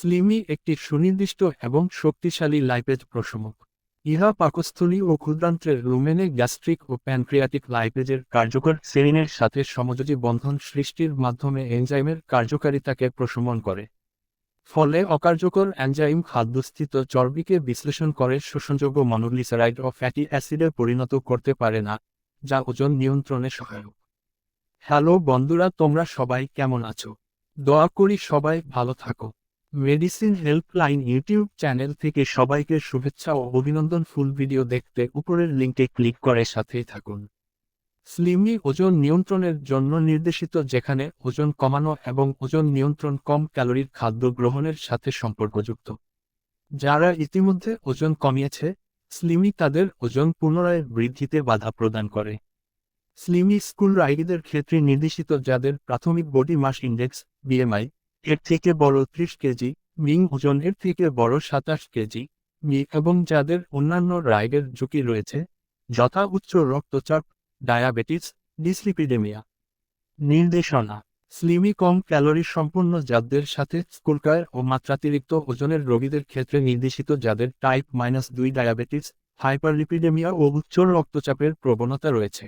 স্লিমি একটি সুনির্দিষ্ট এবং শক্তিশালী লাইপেজ প্রশমক। ইহা পাকস্থলী ও ক্ষুদ্রান্ত্রের রুমেনে গ্যাস্ট্রিক ও প্যানক্রিয়াটিক লাইপেজের কার্যকর সেরিনের সাথে সমযোজী বন্ধন সৃষ্টির মাধ্যমে এনজাইমের কার্যকারিতাকে প্রশমন করে। ফলে অকার্যকর এনজাইম খাদ্যস্থিত চর্বিকে বিশ্লেষণ করে শোষণযোগ্য মনোগ্লিসারাইড ও ফ্যাটি অ্যাসিডে পরিণত করতে পারে না, যা ওজন নিয়ন্ত্রণে সহায়ক। হ্যালো বন্ধুরা, তোমরা সবাই কেমন আছো? দয়া করি সবাই ভালো থাকো। মেডিসিন হেল্পলাইন ইউটিউব চ্যানেল থেকে সবাইকে শুভেচ্ছা ও অভিনন্দন ফুল ভিডিও দেখতে উপরের লিঙ্কে ক্লিক করে সাথেই থাকুন। স্লিমি ওজন নিয়ন্ত্রণের জন্য নির্দেশিত যেখানে ওজন কমানো এবং ওজন নিয়ন্ত্রণ কম ক্যালোরির খাদ্য গ্রহণের সাথে সম্পর্কযুক্ত। যারা ইতিমধ্যে ওজন কমিয়েছে, স্লিমি তাদের ওজন পুনরায় বৃদ্ধিতে বাধা প্রদান করে। স্লিমি স্কুল রাইডিদের ক্ষেত্রে নির্দেশিত যাদের প্রাথমিক বডি মাস ইন্ডেক্স, বিএমআই এর থেকে বড় ত্রিশ কেজি, মিং ওজন এর থেকে বড় সাতাশ কেজি, মি এবং যাদের অন্যান্য রাইডের ঝুঁকি রয়েছে, যথা উচ্চ রক্তচাপ, ডায়াবেটিস, ডিসলিপিডেমিয়া। নির্দেশনা, স্লিমি কম ক্যালোরি সম্পূর্ণ যাদের সাথে স্কুলকার ও মাত্রাতিরিক্ত ওজনের রোগীদের ক্ষেত্রে নির্দেশিত যাদের টাইপ মাইনাস দুই ডায়াবেটিস, হাইপারলিপিডেমিয়া ও উচ্চ রক্তচাপের প্রবণতা রয়েছে।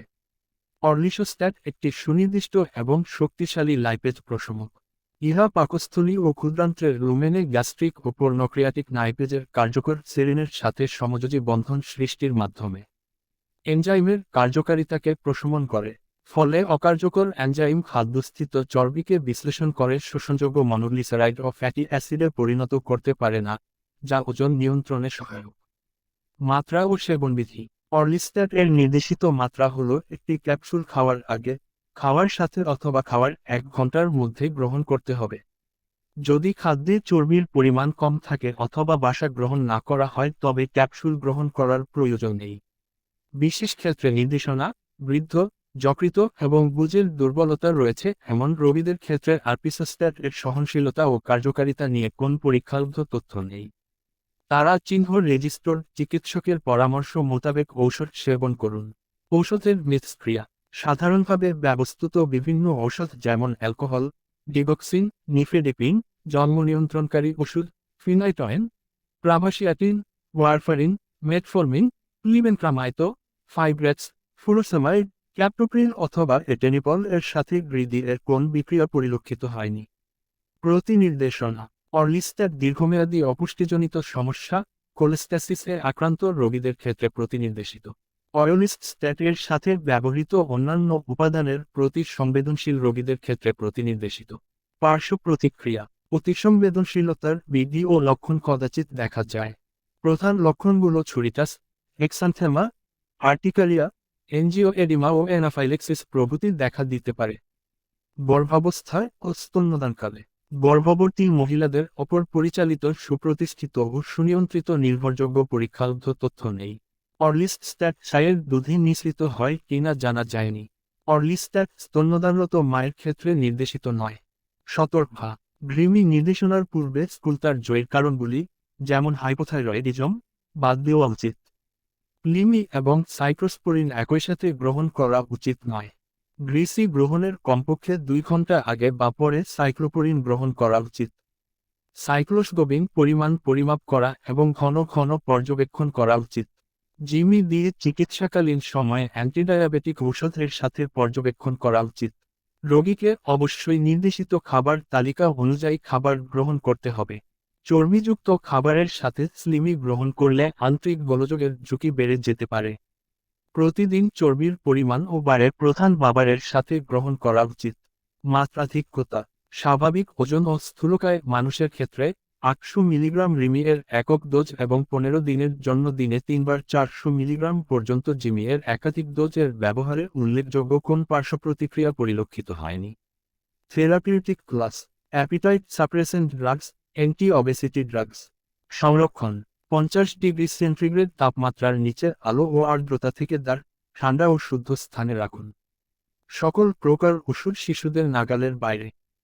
অর্লিসোস্ট্যাট একটি সুনির্দিষ্ট এবং শক্তিশালী লাইপেজ প্রশমক। ইহা পাকস্থলী ও ক্ষুদ্রান্ত্রের রুমেনে গ্যাস্ট্রিক ও পর্ণক্রিয়াটিক নাইপেজের কার্যকর সেরিনের সাথে সমযোজী বন্ধন সৃষ্টির মাধ্যমে। এনজাইমের কার্যকারিতাকে প্রশমন করে, ফলে অকার্যকর এনজাইম খাদ্যস্থিত চর্বিকে বিশ্লেষণ করে শোষণযোগ্য মনোগ্লিসারাইড ও ফ্যাটি অ্যাসিডে পরিণত করতে পারে না, যা ওজন নিয়ন্ত্রণে সহায়ক। মাত্রা ও সেবনবিধি। অর্লিস্ট্যাট এর নির্দেশিত মাত্রা হল একটি ক্যাপসুল খাওয়ার আগে খাওয়ার সাথে অথবা খাওয়ার এক ঘণ্টার মধ্যে গ্রহণ করতে হবে। যদি খাদ্যে চর্বির পরিমাণ কম থাকে অথবা বাসা গ্রহণ না করা হয়, তবে ক্যাপসুল গ্রহণ করার প্রয়োজন নেই। বিশেষ ক্ষেত্রে নির্দেশনা, বৃদ্ধ, যকৃত এবং বুঝের দুর্বলতা রয়েছে, এমন রোগীদের ক্ষেত্রে আরপিসাস্ট্যাট এর সহনশীলতা ও কার্যকারিতা নিয়ে কোন পরীক্ষালব্ধ তথ্য নেই। তারা চিহ্ন রেজিস্টর, চিকিৎসকের পরামর্শ মোতাবেক ঔষধ সেবন করুন। ঔষধের মিথস্ক্রিয়া সাধারণভাবে ব্যবস্থিত বিভিন্ন ঔষধ যেমন অ্যালকোহল, ডিগক্সিন, নিফেডেপিন, জন্ম নিয়ন্ত্রণকারী ওষুধ, ফিনাইটয়েন প্রাভাসিয়াটিন ওয়ারফারিন, মেটফর্মিন, লিবেনক্রামাইতো ফাইব্রেটস ফুরোসামাইড, ক্যাপ্টোপ্রিন অথবা এটেনিপল এর সাথে গ্রিদি এর কোন বিক্রিয়া পরিলক্ষিত হয়নি। প্রতিনির্দেশনা অর্লিস্ট্যাট দীর্ঘমেয়াদী অপুষ্টিজনিত সমস্যা কোলেস্ট্যাসিসে আক্রান্ত রোগীদের ক্ষেত্রে প্রতিনির্দেশিত। অয়োলিস্ট স্ট্যাটের সাথে ব্যবহৃত অন্যান্য উপাদানের প্রতি সংবেদনশীল রোগীদের ক্ষেত্রে প্রতিনির্দেশিত। পার্শ্ব প্রতিক্রিয়া অতিসংবেদনশীলতার বৃদ্ধি ও লক্ষণ কদাচিৎ দেখা যায়। প্রধান লক্ষণগুলো ছুরিটাস এক্সান্থেমা আর্টিকালিয়া এনজিও এডিমা ও অ্যানাফাইলেক্সিস প্রভৃতি দেখা দিতে পারে। গর্ভাবস্থায় ও স্তন্যদানকালে, গর্ভবতী মহিলাদের অপর পরিচালিত সুপ্রতিষ্ঠিত ও সুনিয়ন্ত্রিত নির্ভরযোগ্য পরীক্ষালব্ধ তথ্য নেই। অর্লিস্ট্যাট চায়ের দুধে মিশ্রিত হয় কিনা জানা যায়নি। অর্লিস্ট্যাট স্তন্যদানরত মায়ের ক্ষেত্রে নির্দেশিত নয়। সতর্কা গ্রিমি নির্দেশনার পূর্বে স্কুল তার জয়ের কারণগুলি, যেমন হাইপোথাইরয়েডিজম, বাদ দেওয়া উচিত। লিমি এবং সাইক্রোস্পোরিন একই সাথে গ্রহণ করা উচিত নয়। গ্রিসি গ্রহণের কমপক্ষে দুই ঘণ্টা আগে বা পরে সাইক্লোপোরিন গ্রহণ করা উচিত। সাইক্লোসগোবিন পরিমাণ পরিমাপ করা এবং ঘন ঘন পর্যবেক্ষণ করা উচিত। জিমি দিয়ে চিকিৎসাকালীন সময়ে অ্যান্টিডায়াবেটিক ঔষধের সাথে পর্যবেক্ষণ করা উচিত। রোগীকে অবশ্যই নির্দেশিত খাবার তালিকা অনুযায়ী খাবার গ্রহণ করতে হবে। চর্বিযুক্ত খাবারের সাথে স্লিমি গ্রহণ করলে আন্তরিক গোলযোগের ঝুঁকি বেড়ে যেতে পারে। প্রতিদিন চর্বির পরিমাণ ও বারের প্রধান বাবারের সাথে গ্রহণ করা উচিত। মাত্রাধিক্যতা স্বাভাবিক ওজন ও স্থূলকায় মানুষের ক্ষেত্রে আটশো মিলিগ্রাম রিমিয়ের একক ডোজ এবং পনেরো দিনের জন্য দিনে তিনবার চারশো মিলিগ্রাম পর্যন্ত জিমিয়ের একাধিক ডোজের ব্যবহারে উল্লেখযোগ্য কোন পার্শ্ব প্রতিক্রিয়া পরিলক্ষিত হয়নি? Therapeutic class appetite suppressant drugs anti obesity drugs. সংরক্ষণ, পঞ্চাশ ডিগ্রি সেন্টিগ্রেড তাপমাত্রার নিচে আলো ও আর্দ্রতা থেকে দ্বার, ঠান্ডা ও শুদ্ধ স্থানে রাখুন। সকল প্রকার ওষুধ শিশুদের নাগালের বাইরে।